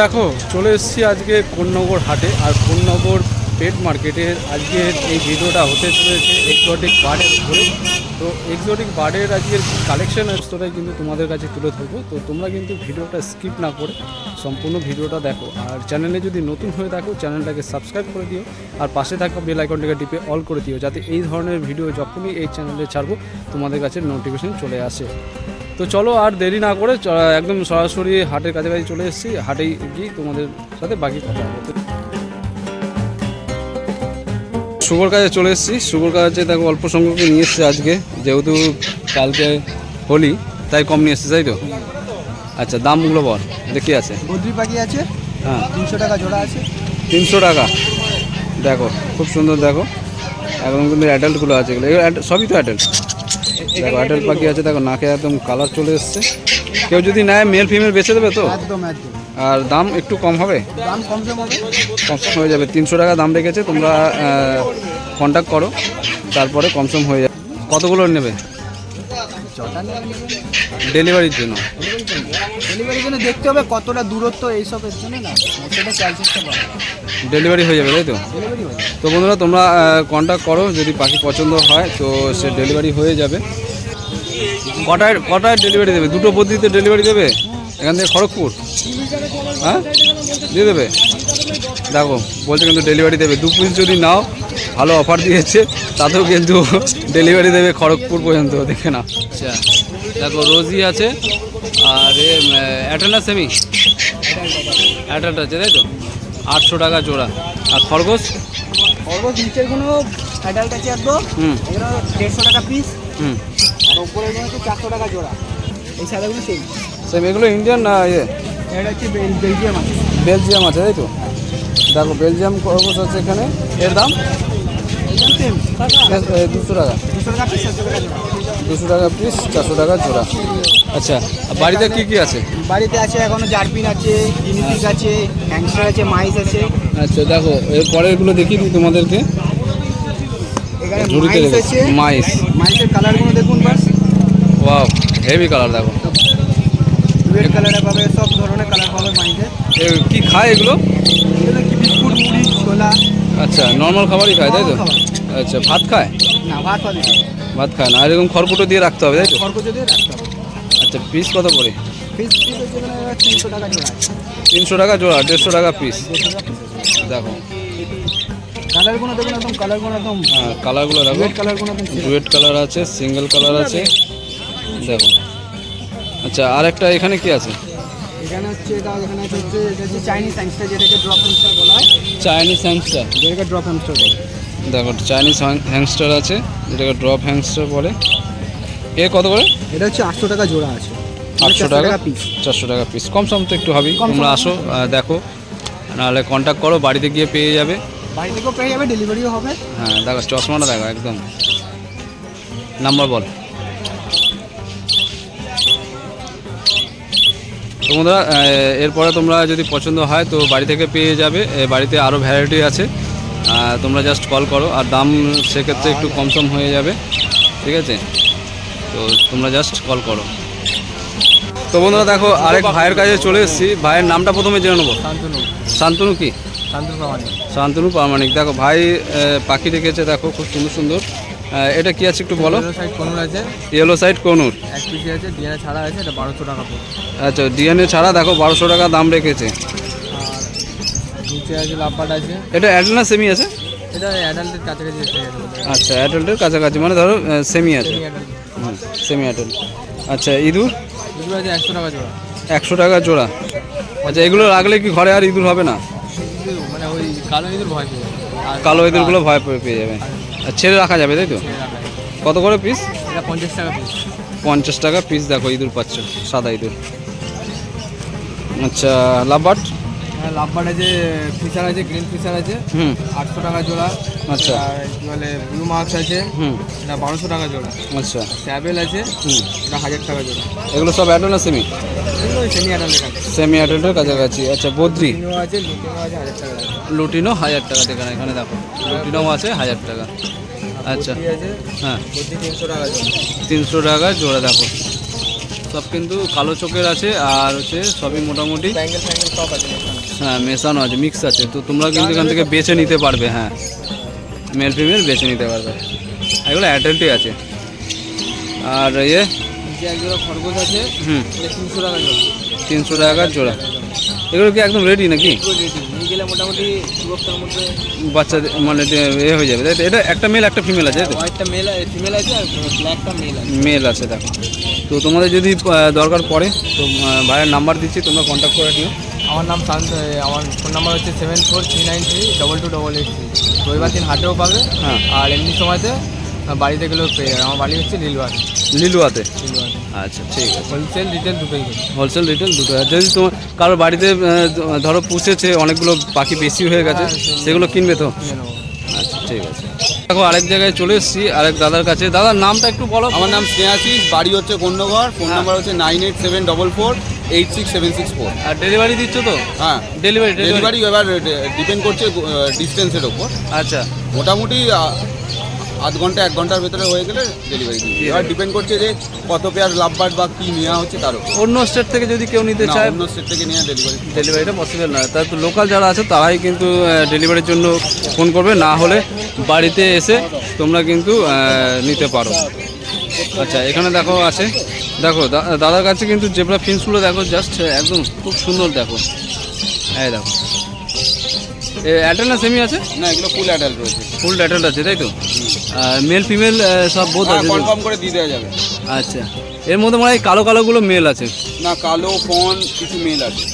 দেখো, চলে এসেছি আজকে কোন্নগর হাটে, আর কোন্নগর পেট মার্কেটের আজকের এই ভিডিওটা হতে চলেছে এক্সোটিক বার্ডের উপরে। তো এক্সোটিক বার্ডের আজকের কালেকশন স্তরে কিন্তু তোমাদের কাছে তুলে ধরবো। তো তোমরা কিন্তু ভিডিওটা স্কিপ না করে সম্পূর্ণ ভিডিওটা দেখো। আর চ্যানেলে যদি নতুন হয়ে থাকো চ্যানেলটাকে সাবস্ক্রাইব করে দিও, আর পাশে থাকা বেল আইকনটাকে টিপে অল করে দিও, যাতে এই ধরনের ভিডিও যখনই এই চ্যানেলে ছাড়বো, তোমাদের কাছে নোটিফিকেশন চলে আসে। তো চলো আর দেরি না করে একদম সরাসরি হাটের কাছাকাছি চলে এসেছি। হাটেই গিয়ে তোমাদের সাথে বাকি কথা হবে। শুভর কাজে চলে এসেছি। শুভর কাজে দেখো অল্প সংখ্যক নিয়ে এসেছে আজকে যেহেতু কালকে হোলি তাই কম নিয়ে এসেছে তাই তো? আচ্ছা দামগুলো বল দেখি আছে? বদ্রি পাখি আছে হ্যাঁ। তিনশো টাকা জোড়া আছে। তিনশো টাকা। দেখো খুব সুন্দর দেখো। এখন কিন্তু অ্যাডাল্টগুলো আছে এগুলো। সবই তো অ্যাডাল্ট দেখো অ্যাডাল্ট পাখি আছে দেখো নাকে একদম কালার চলে এসছে। কেউ যদি নেয় মেল ফিমেল বেচে দেবে তো? একদম একদম। আর দাম একটু কম হবে? দাম কম সম কমসম হয়ে যাবে। তিনশো টাকা দাম রেখেছে তোমরা কন্ট্যাক্ট করো তারপরে কমসম হয়ে যাবে। কতগুলো নেবে? ডেলিভারির জন্য। ডেলিভারির জন্য দেখতে হবে কতটা দূরত্ব এইসবের জন্য না। ডেলিভারি হয়ে যাবে তাই তো? তো বন্ধুরা তোমরা কন্ট্যাক্ট করো যদি পাখি পছন্দ হয় তো সে ডেলিভারি হয়ে যাবে। কটায় কটায় ডেলিভারি দেবে? দুটো পদ্ধতিতে ডেলিভারি দেবে? এখান থেকে খড়গপুর? হ্যাঁ? দিয়ে দেবে? দেখো বলছে কিন্তু ডেলিভারি দেবে। দু পিস যদি নাও ভালো অফার দিয়েছে তাতেও কিন্তু ডেলিভারি দেবে খড়গপুর পর্যন্ত দেখে না আচ্ছা দেখো রোজি আছে আর এ সেমি অ্যাটেন্ড আছে তাই তো? আটশো টাকা জোড়া। আর খরগোশ? খরগোশ নিচের কোনো অ্যাডাল্ট আছে একদম? হুম। এগুলো দেড়শো টাকা পিস হুম। আরগুলো হচ্ছে চারশো টাকা জোড়া। এই সাদাগুলো সেই সেম এগুলো ইন্ডিয়ান না ইয়ে? এটা হচ্ছে বেলজিয়াম আছে। বেলজিয়াম আছে তাই তো? দেখো বেলজিয়াম খরগোশ আছে এখানে? এর দাম? দুশো টাকা। দুশো টাকা পিস চারশো টাকা জোড়া। আচ্ছা বাড়িতে কি কি আছে? বাড়িতে আছে এখনও জারপিন আছে গিনিপিক আছে হ্যাংস্টার আছে মাইস আছে। আচ্ছা দেখো এর পরেরগুলো দেখিয়ে দিই তোমাদেরকে। মাইস আছে। মাইস। মাইসের ওয়াও হেভি কালার দেখো। রেড কালারে পাবে সব ধরনের কালার পাবে কি খায় এগুলো? এগুলো কি বিস্কুট মুড়ি ছোলা। আচ্ছা নর্মাল খাবারই খায় তাই তো? আচ্ছা ভাত খায়? না ভাত পাবে ভাত খায় না আর এরকম খড়কুটো দিয়ে রাখতে হবে তাই তো? যদি রাখতে হবে। আচ্ছা পিস কত করে? হচ্ছে মানে তিনশো টাকা জোড়া। তিনশো টাকা জোড়া দেড়শো টাকা পিস দেখো। কালারগুলো দেখুন একদম কালারগুলো একদম হ্যাঁ কালারগুলো দেখো। রেড কালারগুলো ডুয়েট কালার আছে সিঙ্গেল কালার আছে। দেখো আচ্ছা আর একটা এখানে কি আছে? এখানে হচ্ছে এটা এখানে হচ্ছে এটা হচ্ছে চাইনিজ হ্যাংস্টার যেটাকে ড্রপ হ্যাংস্টার বলা হয়। চাইনিজ হ্যাংস্টার যেটাকে ড্রপ হ্যাংস্টার বলে। দেখো চাইনিজ হ্যাংস্টার আছে যেটাকে ড্রপ হ্যাংস্টার বলে। এ কত করে? এটা হচ্ছে আটশো টাকা জোড়া আছে। আটশো টাকা? পিস চারশো টাকা পিস কম সম তো একটু হবেই। তোমরা আসো দেখো। নাহলে কন্ট্যাক্ট করো বাড়িতে গিয়ে পেয়ে যাবে। বাড়ি থেকেও পেয়ে যাবে ডেলিভারিও হবে। হ্যাঁ দেখো চশমাটা দেখো একদম। নাম্বার বল। তো বন্ধুরা এরপরে তোমরা যদি পছন্দ হয় তো বাড়ি থেকে পেয়ে যাবে। বাড়িতে আরও ভ্যারাইটি আছে। তোমরা জাস্ট কল করো। আর দাম সেক্ষেত্রে একটু কম সম হয়ে যাবে। ঠিক আছে? তো তোমরা জাস্ট কল করো। তো বন্ধুরা দেখো আরেক ভাইয়ের কাছে চলে এসেছি। ভাইয়ের নামটা প্রথমে জেনে নেব। শান্তনু। শান্তনু কি? শান্তনু প্রামাণিক। শান্তনু প্রামাণিক। দেখো ভাই পাখি রেখেছে দেখো খুব সুন্দর সুন্দর। এটা কি আছে একটু বলো? ইয়েলো সাইড কনুর এক পিসি আছে ডিএনএ ছাড়া আছে এটা বারোশো টাকা আচ্ছা ডিএনএ ছাড়া দেখো বারোশো টাকা দাম রেখেছে। নিচে আছে আছে। এটা অ্যাডাল্ট না সেমি আছে? এটা অ্যাডাল্টের কাছাকাছি আচ্ছা অ্যাডাল্টের কাছাকাছি মানে ধরো সেমি আছে। সেমি অ্যাডাল্ট আচ্ছা ইঁদুর? আছে একশো টাকা জোড়া। একশো টাকা জোড়া। আচ্ছা এগুলো রাখলে কি ঘরে আর ইঁদুর হবে না? মানে ওই কালো ইঁদুর ভয় পেয়ে। কালো ইঁদুরগুলো ভয় পেয়ে যাবে। ছেড়ে রাখা যাবে তাই তো। কত করে পিস এটা পঞ্চাশ টাকা পিস পঞ্চাশ টাকা পিস দেখো ইঁদুর পাচ্ছ সাদা ইঁদুর। আচ্ছা লাভবাট হ্যাঁ লাভবাট আছে ফিশার আছে গ্রিন ফিশার আছে আটশো টাকা জোড়া আচ্ছা। আর কি বলে ব্লু মার্কস আছে হুম। এটা বারোশো টাকা জোড়া। আচ্ছা। স্যাবেল আছে হুম। এটা হাজার টাকা জোড়া। এগুলো সব অ্যাডাল্ট না সেমি সেমি অ্যাডাল্টের সেমি অ্যাডাল্টের কাছাকাছি। আচ্ছা বদ্রি? আছে লিটিনো হাজার টাকা লুটিনো হাজার টাকা দেখেন এখানে দেখো। লুটিনো আছে হাজার টাকা। আচ্ছা। হ্যাঁ। তিনশো টাকা জোড়া। তিনশো টাকা জোড়া দেখো। সব কিন্তু কালো চোখের আছে আর হচ্ছে সবই মোটামুটি সব আছে। হ্যাঁ মেশানো আছে মিক্স আছে। তো তোমরা কিন্তু এখান থেকে বেছে নিতে পারবে হ্যাঁ। মেল ফিমেল বেছে নিতে পারবে। এগুলো অ্যাডাল্টই আছে। আর ইয়ে খরগোশ আছে হুম। তিনশো টাকা জোড়া। তিনশো টাকা জোড়া। এগুলো কি একদম রেডি নাকি? পুরো রেডি নিয়ে গেলে মোটামুটি মধ্যে বাচ্চা মানে এ হয়ে যাবে। তাই তো? এটা একটা মেল একটা ফিমেল আছে তো? একটা মেল ফিমেল আছে আর ব্ল্যাকটা মেল আছে। মেল আছে দেখো। তো তোমাদের যদি দরকার পড়ে তো ভাইয়ের নাম্বার দিচ্ছি তোমরা কন্ট্যাক্ট করে নিও। আমার নাম শান্ত আমার ফোন নাম্বার হচ্ছে seven four three nine three double two double eight three রবিবার দিন হাটেও পাবে হ্যাঁ। আর এমনি সময়তে বাড়িতে গেলেও পেয়ে যাবে। আমার বাড়ি হচ্ছে লিলুয়াতে লিলুয়ার আচ্ছা ঠিক আছে। হোলসেল রিটেল দুটোই হোলসেল রিটেল দুটো আর যদি তোমার কারোর বাড়িতে ধরো পুষেছে অনেকগুলো পাখি বেশি হয়ে গেছে হ্যাঁ, সেগুলো- কিনবে তো? আচ্ছা ঠিক আছে। দেখো আরেক জায়গায় চলে এসেছি আরেক দাদার কাছে। দাদার নামটা একটু বলো। আমার নাম স্নেহাশিস বাড়ি হচ্ছে কন্যঘর ফোন হ্যাঁ। নাম্বার হচ্ছে nine eight seven double four eight six seven six four আর ডেলিভারি দিচ্ছ তো? হ্যাঁ। ডেলিভারি ডেলিভারি এবার ডিপেন্ড করছে ডিস্টেন্সের ওপর। আচ্ছা। মোটামুটি আধ ঘণ্টা এক ঘণ্টার ভেতরে হয়ে গেলে ডেলিভারি দিয়ে এবার ডিপেন্ড করছে যে কত পেয়ার লাভবার্ড বা কী নেওয়া হচ্ছে তার উপর অন্য স্টেট থেকে যদি কেউ নিতে চায় অন্য স্টেট থেকে নিয়ে ডেলিভারি ডেলিভারিটা পসিবল নয়। তার তো লোকাল যারা আছে তারাই কিন্তু ডেলিভারির জন্য ফোন করবে। না হলে বাড়িতে এসে তোমরা কিন্তু নিতে পারো। আচ্ছা এখানে দেখো আছে দেখো দাদার কাছে কিন্তু জেবরা ফিন্সগুলো দেখো জাস্ট একদম খুব সুন্দর দেখো। হ্যাঁ দেখো। অ্যাডাল না সেমি আছে? না এগুলো ফুল অ্যাডাল্ট রয়েছে। ফুল অ্যাডাল্ট আছে তাই তো? মেল ফিমেল সব বোধ হ্যাঁ আছে। কনফার্ম করে দিয়ে দেওয়া যাবে। আচ্ছা। এর মধ্যে মনে হয় কালো কালোগুলো মেল আছে। না কালো ফন কিছু মেল আছে।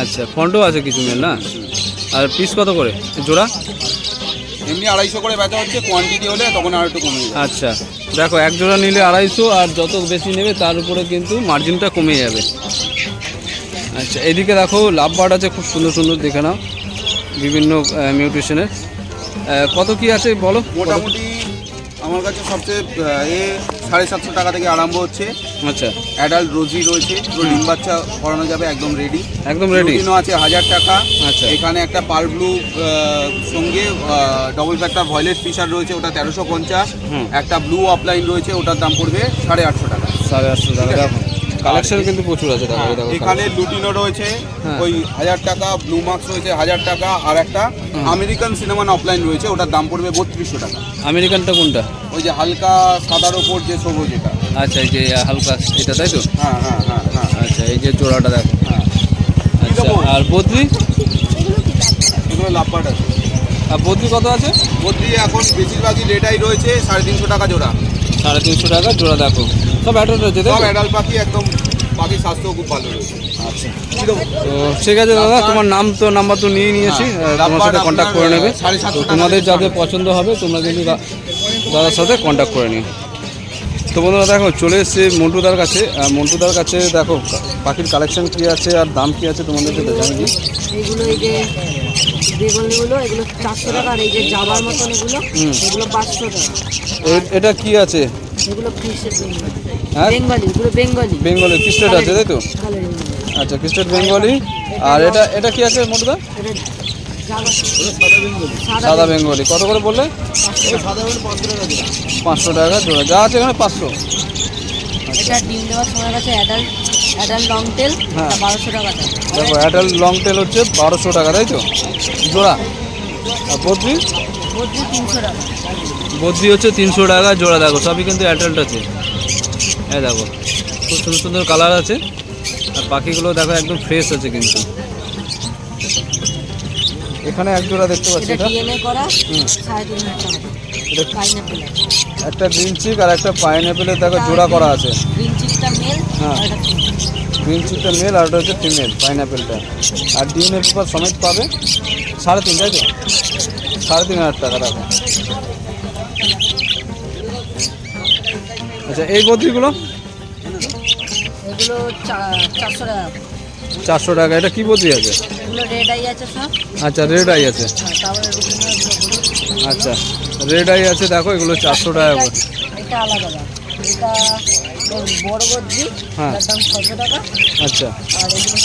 আচ্ছা ফন্টও আছে কিছু মেল না? আর পিস কত করে? জোড়া? এমনি আড়াইশো করে বেচা হচ্ছে কোয়ান্টিটি হলে তখন আর একটু কমে যাবে। আচ্ছা দেখো এক জোড়া নিলে আড়াইশো আর যত বেশি নেবে তার উপরে কিন্তু মার্জিনটা কমে যাবে। আচ্ছা এদিকে দেখো লাভ বার্ড আছে খুব সুন্দর সুন্দর দেখে নাও বিভিন্ন মিউটেশনের কত কি আছে বলো? মোটামুটি আমার কাছে সবচেয়ে এ সাড়ে সাতশো টাকা থেকে আরম্ভ হচ্ছে। আচ্ছা। অ্যাডাল্ট রোজি রয়েছে পুরো ডিম বাচ্চা করানো যাবে একদম রেডি একদম রেডি আছে হাজার টাকা। আচ্ছা। এখানে একটা পার ব্লু সঙ্গে ডবল ফ্যাক্টর ভয়লেট ফিশার রয়েছে ওটা তেরোশো পঞ্চাশ। একটা ব্লু অফলাইন রয়েছে ওটার দাম পড়বে সাড়ে আটশো টাকা। সাড়ে আটশো টাকা। কালেকশন কিন্তু প্রচুর আছে এখানে লুটিনো রয়েছে হ্যাঁ। ওই হাজার টাকা ব্লু মার্কস রয়েছে হাজার টাকা আর একটা আমেরিকান সিনেমান অফলাইন রয়েছে ওটার দাম পড়বে বত্রিশশো টাকা। আমেরিকানটা কোনটা? ওই যে হালকা সাদার ওপর যে সবুজ এটা আচ্ছা এই যে হালকা এটা তাই তো? হ্যাঁ হ্যাঁ হ্যাঁ হ্যাঁ। আচ্ছা এই যে জোড়াটা দেখো। হ্যাঁ। আচ্ছা আর বদ্রি? এগুলো লাভবার্ড আছে। আর বদ্রি কত আছে? বদ্রি এখন বেশিরভাগই রেটাই রয়েছে সাড়ে তিনশো টাকা জোড়া। সাড়ে তিনশো টাকা জোড়া দেখো। সব অ্যাডাল্ট রয়েছে সব অ্যাডাল্ট পাখি একদম পাখির স্বাস্থ্য খুব ভালো রয়েছে। আচ্ছা। তো ঠিক আছে দাদা তোমার নাম তো নাম্বার তো নিয়ে নিয়েছি হ্যাঁ, তোমার সাথে কন্ট্যাক্ট করে নেবে। তো তোমাদের যাদের পছন্দ হবে তোমরা কিন্তু দাদার সাথে কন্ট্যাক্ট করে নিও। তো বন্ধুরা দেখো চলে এসছে মন্টুদার কাছে। মন্টুদার কাছে দেখো পাখির কালেকশন কী আছে আর দাম কী আছে তোমাদেরকে দেখানো দিই এইগুলো এই যে বেগুনগুলো এগুলো চারশো টাকা আর এই যে জাবার মতন এগুলো এগুলো পাঁচশো টাকা। এটা কি আছে? এগুলো বেঙ্গলি হ্যাঁ? বেঙ্গলি এগুলো বেঙ্গলি। বেঙ্গলি কিস্টেট আছে তাই তো? আচ্ছা কিস্টেট বেঙ্গলি। আর এটা এটা কি আছে জাবার সাদা বেঙ্গলি। কত করে বললে? পাঁচশো টাকা জোড়া। যা আছে এখানে পাঁচশো। এটা ডিম দেওয়ার সময় আছে অ্যাডাল্ট অ্যাডাল্ট লং টেল হ্যাঁ। বারোশো টাকা দেখো অ্যাডাল লং টেল হচ্ছে বারোশো টাকা তাই তো? জোড়া। আর বদ্রি? বদ্রি তিনশো টাকা। বদ্রি হচ্ছে তিনশো টাকা জোড়া দেখো সবই কিন্তু অ্যাডাল্ট আছে। হ্যাঁ দেখো খুব সুন্দর সুন্দর কালার আছে। আর পাখিগুলো দেখো একদম ফ্রেশ আছে কিন্তু। এখানে এক জোড়া দেখতে পাচ্ছি এটা ডিএনএ করা হুম। সাড়ে তিন এটা পাইনাপেল একটা গ্রিন চিক আর একটা পাইনঅ্যাপেলের দেখো জোড়া করা আছে। গ্রিন চিকটা মেল হ্যাঁ। আর এটা গ্রিন চিকটা মেল আর ওটা হচ্ছে ফিমেল পাইনঅ্যাপেলটা আর ডিএনএ পেপার সমেত পাবে? সাড়ে তিন তাই তো? সাড়ে তিন হাজার টাকা রাখো আচ্ছা এই বদ্রিগুলো? এগুলো চারশো টাকা। চারশো টাকা এটা কি বদ্রি আছে? আচ্ছা রেড আই আছে। হ্যাঁ, আচ্ছা রেড আই আছে দেখো এগুলো চারশো টাকা করে। এটা আলাদা এটা বড় বদ্রি হ্যাঁ। দাম ছশো টাকা। আচ্ছা। আর এগুলো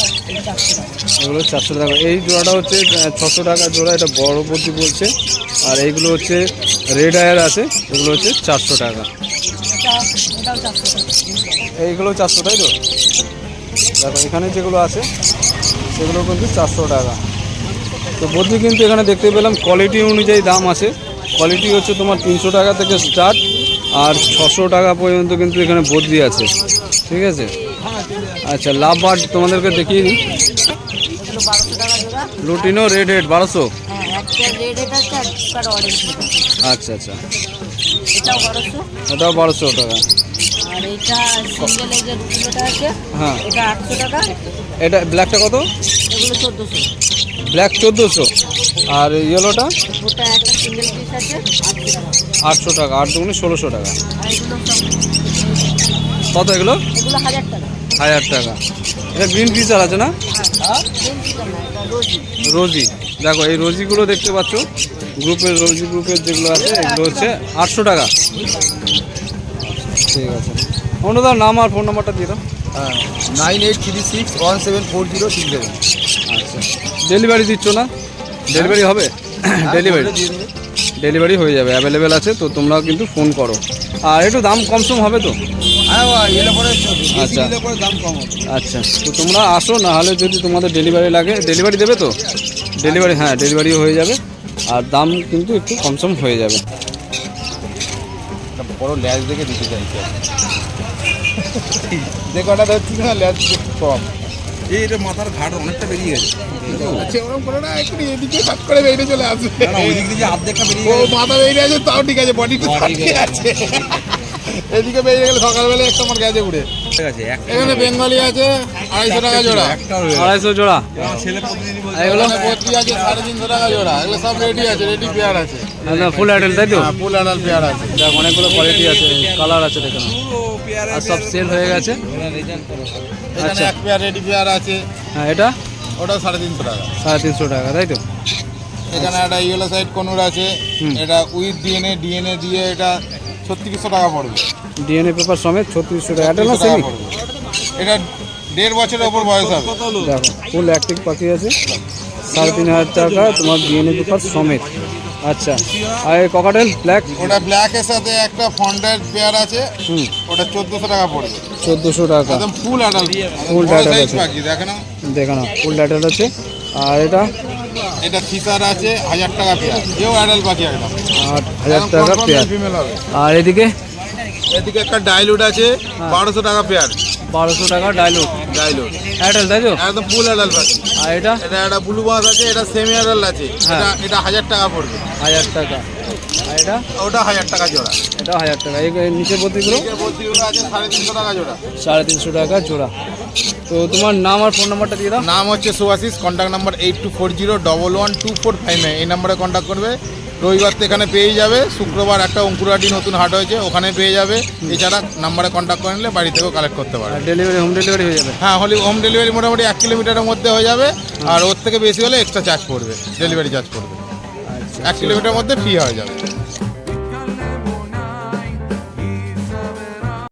চারশো টাকা। এগুলো চারশো টাকা এই জোড়াটা হচ্ছে ছশো টাকা জোড়া এটা বড় বদ্রি বলছে। আর এইগুলো হচ্ছে রেড আয়ার আছে এগুলো হচ্ছে চারশো টাকা। এইগুলো চারশো তাই তো? দেখো এখানে যেগুলো আছে সেগুলো কিন্তু চারশো টাকা। তো বদ্রি কিন্তু এখানে দেখতে পেলাম কোয়ালিটি অনুযায়ী দাম আছে। কোয়ালিটি হচ্ছে তোমার তিনশো টাকা থেকে স্টার্ট আর ছশো টাকা পর্যন্ত কিন্তু এখানে বদলি আছে। ঠিক আছে? আচ্ছা লাভ বার্ড তোমাদেরকে দেখিয়ে দিই। লুটিনো রেড হেড বারোশো? আচ্ছা আচ্ছা। এটাও বারোশো টাকা। আর এটা সিঙ্গেল এই যে আছে হ্যাঁ। এটা আটশো টাকা। এটা ব্ল্যাকটা কত? এগুলো চোদ্দোশো। ব্ল্যাক চোদ্দোশো। আর ইয়েলোটা ওটা একটা সিঙ্গেল পিস আছে আটশো টাকা। আট দুগুণে ষোলোশো টাকা। কত এগুলো? এগুলো হাজার টাকা। হাজার টাকা। এটা গ্রিন আছে না? হ্যাঁ। রোজি। দেখো এই রোজিগুলো দেখতে পাচ্ছ? গ্রুপের রোজি গ্রুপের যেগুলো আছে এগুলো হচ্ছে আটশো টাকা। ঠিক আছে। অনুদার নাম আর ফোন নাম্বারটা দিয়ে দাও। Nine eight three six one seven four zero six seven আচ্ছা। ডেলিভারি দিচ্ছ না? ডেলিভারি হবে? ডেলিভারি ডেলিভারি হয়ে যাবে অ্যাভেলেবেল আছে তো তোমরা কিন্তু ফোন করো। আর একটু দাম কম সম হবে তো? হ্যাঁ আচ্ছা। আচ্ছা তো তোমরা আসো না হলে যদি তোমাদের ডেলিভারি লাগে ডেলিভারি দেবে তো? ডেলিভারি হ্যাঁ ডেলিভারি হয়ে যাবে। আর দাম কিন্তু একটু কমসম হয়ে যাবে। বড় ল্যাজ দেখে দিতে চাইছি। দেখো হচ্ছে না একটু কম। এই এটা মাথার ঘাট অনেকটা বেরিয়ে গেছে। আচ্ছা করে না একটু এদিকে সাত করে বেরিয়ে চলে আসবে। না, না ওই দিক দিয়ে অর্ধেকটা বেরিয়ে ও মাথা বেরিয়ে আছে তাও ঠিক আছে বডি ঠিক আছে। এদিকে বেরিয়ে গেলে সকালবেলা একটা আমার গেছে উড়ে এখানে বেঙ্গলি আছে আড়াইশো টাকা জোড়া। আড়াইশো জোড়া। ছেলে এগুলো? আছে সাড়ে তিনশো টাকা জোড়া। এগুলো সব রেডি আছে রেডি পেয়ার আছে। ফুল অ্যাডেল তাই তো? হ্যাঁ ফুল অ্যাডাল পেয়ার আছে। অনেকগুলো কোয়ালিটি আছে কালার আছে দেখুন আর সব সেল হয়ে গেছে? আচ্ছা। এক পেয়ার রেডি পেয়ার আছে। হ্যাঁ এটা? ওটা সাড়ে তিনশো টাকা। সাড়ে তিনশো টাকা তাই তো? এখানে একটা ইয়েলো সাইড কনুর আছে। এটা উইথ ডিএনএ ডিএনএ দিয়ে এটা ছত্রিশশো টাকা পড়বে। ডিএনএ পেপার সমেত ছত্রিশশো টাকা। এটা না সেমি। এটা দেড় বছরের ওপর বয়স হবে। দেখো ফুল অ্যাক্টিভ পাখি আছে। সাড়ে তিন হাজার টাকা তোমার ডিএনএ পেপার সমেত। আচ্ছা। আর ককাটেল ব্ল্যাক ওটা ব্ল্যাকের সাথে একটা ফন্ডার পেয়ার আছে। হুম। ওটা চোদ্দশো টাকা পড়বে। চোদ্দোশো টাকা। একদম ফুল অ্যাডাল্ট Full adult আছে। দেখে না। দেখো না ফুল ডাটার আছে। আর এটা? এটা ফিসার আছে হাজার টাকা পেয়ার এও অ্যাডাল্ট পাখি একদম আট হাজার টাকা পেয়ার আর এদিকে? এদিকে একটা ডাইলুট আছে বারোশো টাকা পেয়ার বারোশো টাকা ডাইলুট ডাইলুট এয়ারটেল তাই তো? একদম ফুল অ্যাডাল্ট পাখি আর এটা? এটা একটা ব্লু বাস আছে এটা সেমি অ্যাডাল্ট আছে। হ্যাঁ। এটা এটা হাজার টাকা পড়বে। হাজার টাকা। আর এটা? ওটা হাজার টাকা জোড়া। এটা হাজার টাকা। এই প্রতিগুলো বদ্রিগুলো আছে সাড়ে তিনশো টাকা জোড়া। সাড়ে তিনশো টাকা জোড়া। তো তোমার নাম আর ফোন নাম্বারটা দিয়ে দাও। নাম হচ্ছে Subhashis contact number eight two four zero double one two four five এই নাম্বারে কন্ট্যাক্ট করবে। রবিবার তো এখানে পেয়ে যাবে। শুক্রবার একটা অঙ্কুরহাটি নতুন হাট হয়েছে ওখানে পেয়ে যাবে। এছাড়া নাম্বারে কন্ট্যাক্ট করে নিলে বাড়ি থেকেও কালেক্ট করতে পারবে। ডেলিভারি হোম ডেলিভারি হয়ে যাবে। হ্যাঁ হলে হোম ডেলিভারি মোটামুটি এক কিলোমিটারের মধ্যে হয়ে যাবে। আর ওর থেকে বেশি হলে এক্সট্রা চার্জ পড়বে ডেলিভারি চার্জ পড়বে। এক কিলোমিটার মধ্যে ফ্রি হয়ে যাবে।